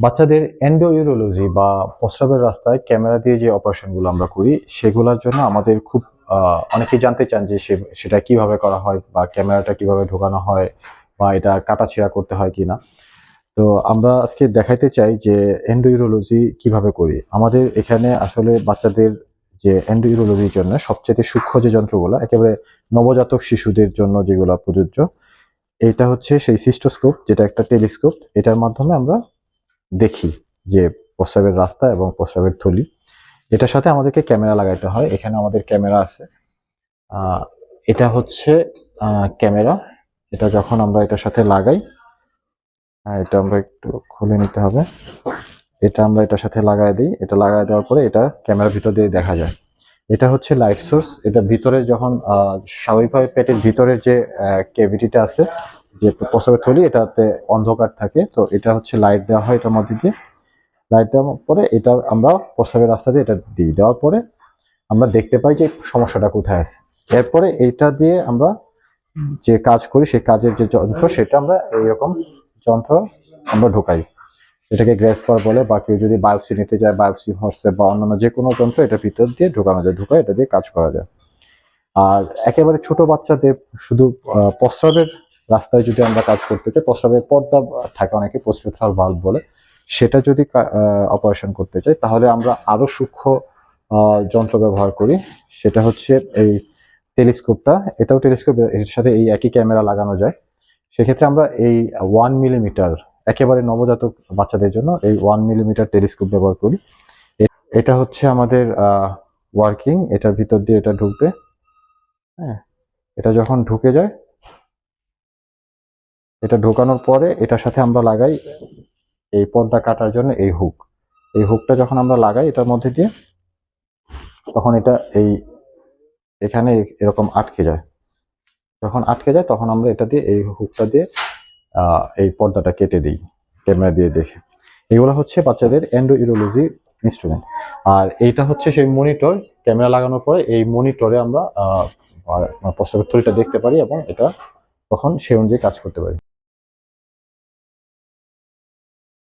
বাচ্চাদের এন্ডোইউরোলজি বা প্রস্রাবের রাস্তায় ক্যামেরা দিয়ে যে অপারেশনগুলো আমরা করি সেগুলোর জন্য আমাদের খুব আহ, অনেকেই জানতে চান যে সেটা কীভাবে করা হয় বা ক্যামেরাটা কীভাবে ঢোকানো হয় বা এটা কাটাছেঁড়া করতে হয় কি না তো আমরা আজকে দেখাইতে চাই যে এন্ডোইউরোলজি কীভাবে করি। আমাদের এখানে আসলে বাচ্চাদের যে এন্ডোইউরোলজির জন্য সবচেয়ে সূক্ষ্ম যে যন্ত্রগুলো একেবারে নবজাতক শিশুদের জন্য যেগুলো প্রযোজ্য এটা হচ্ছে সেই সিস্টোস্কোপ যেটা একটা টেলিস্কোপ এটার মাধ্যমে আমরা দেখি যে প্রস্রাবের রাস্তা এবং প্রস্রাবের থলি। এটার সাথে আমাদেরকে ক্যামেরা লাগাইতে হয়। এখানে আমাদের ক্যামেরা আছে। এটা হচ্ছে ক্যামেরা। এটা যখন আমরা এটার সাথে লাগাই এটা আমরা একটু খুলে নিতে হবে। এটা আমরা এটার সাথে লাগাই দিই। এটা লাগাই দেওয়ার পরে এটা ক্যামেরার ভিতর দিয়ে দেখা যায়। এটা হচ্ছে লাইট সোর্স। এটা ভিতরে যখন স্বাভাবিকভাবে পেটের ভিতরের যে ক্যাভিটিটা আছে যে প্রস্রাবের থলি, এটাতে অন্ধকার থাকে, তো এটা হচ্ছে লাইট দেওয়া হয় এটার মধ্যে দিয়ে। লাইট দেওয়ার পরে এটা আমরা প্রস্রাবের রাস্তা দিয়ে এটা দিয়ে দেওয়ার পরে আমরা দেখতে পাই যে সমস্যাটা কোথায় আছে। এরপরে এইটা দিয়ে আমরা যে কাজ করি, সেই কাজের যে যন্ত্র, সেটা আমরা এইরকম যন্ত্র আমরা ঢোকাই। এটাকে গ্রেসপার বলে, বা কেউ যদি বায়োপসি নিতে যায় বায়োপসি হর্সে বা অন্যান্য যে কোনো যন্ত্র এটার ভিতর দিয়ে ঢোকানো যায়, ঢোকায় এটা দিয়ে কাজ করা যায়। আর একেবারে ছোট বাচ্চাদের শুধু প্রস্রাবের রাস্তায় যদি আমরা কাজ করতে চাই প্রস্রাবের পর্দা থাকে অনেকে পোস্ট্রেথাল ভাল্ব বলে, সেটা যদি অপারেশন করতে চাই, তাহলে আমরা আরও সূক্ষ্ম যন্ত্র ব্যবহার করি। সেটা হচ্ছে এই টেলিস্কোপটা। এটাও টেলিস্কোপ, এর সাথে এই একই ক্যামেরা লাগানো যায়। সেক্ষেত্রে আমরা এই ওয়ান মিলিমিটার একেবারে নবজাতক বাচ্চাদের জন্য এই ওয়ান মিলিমিটার টেলিস্কোপ ব্যবহার করি। এটা হচ্ছে আমাদের ওয়ার্কিং এটার ভিতর দিয়ে এটা ঢুকবে। হ্যাঁ এটা যখন ঢুকে যায় এটা ঢোকানোর পরে এটার সাথে আমরা লাগাই এই পর্দা কাটার জন্য এই হুক এই হুকটা যখন আমরা লাগাই এটার মধ্যে দিয়ে তখন এটা এই এখানে এরকম আটকে যায়। যখন আটকে যায় তখন আমরা এটা দিয়ে এই হুকটা দিয়ে এই পর্দাটা কেটে দিই ক্যামেরা দিয়ে দেখে। এগুলো হচ্ছে বাচ্চাদের এন্ডো ইউরোলজি ইনস্ট্রুমেন্ট আর এইটা হচ্ছে সেই মনিটর ক্যামেরা লাগানোর পরে এই মনিটরে আমরা আহ, আর থলিটা দেখতে পারি এবং এটা তখন সেই অনুযায়ী কাজ করতে পারি।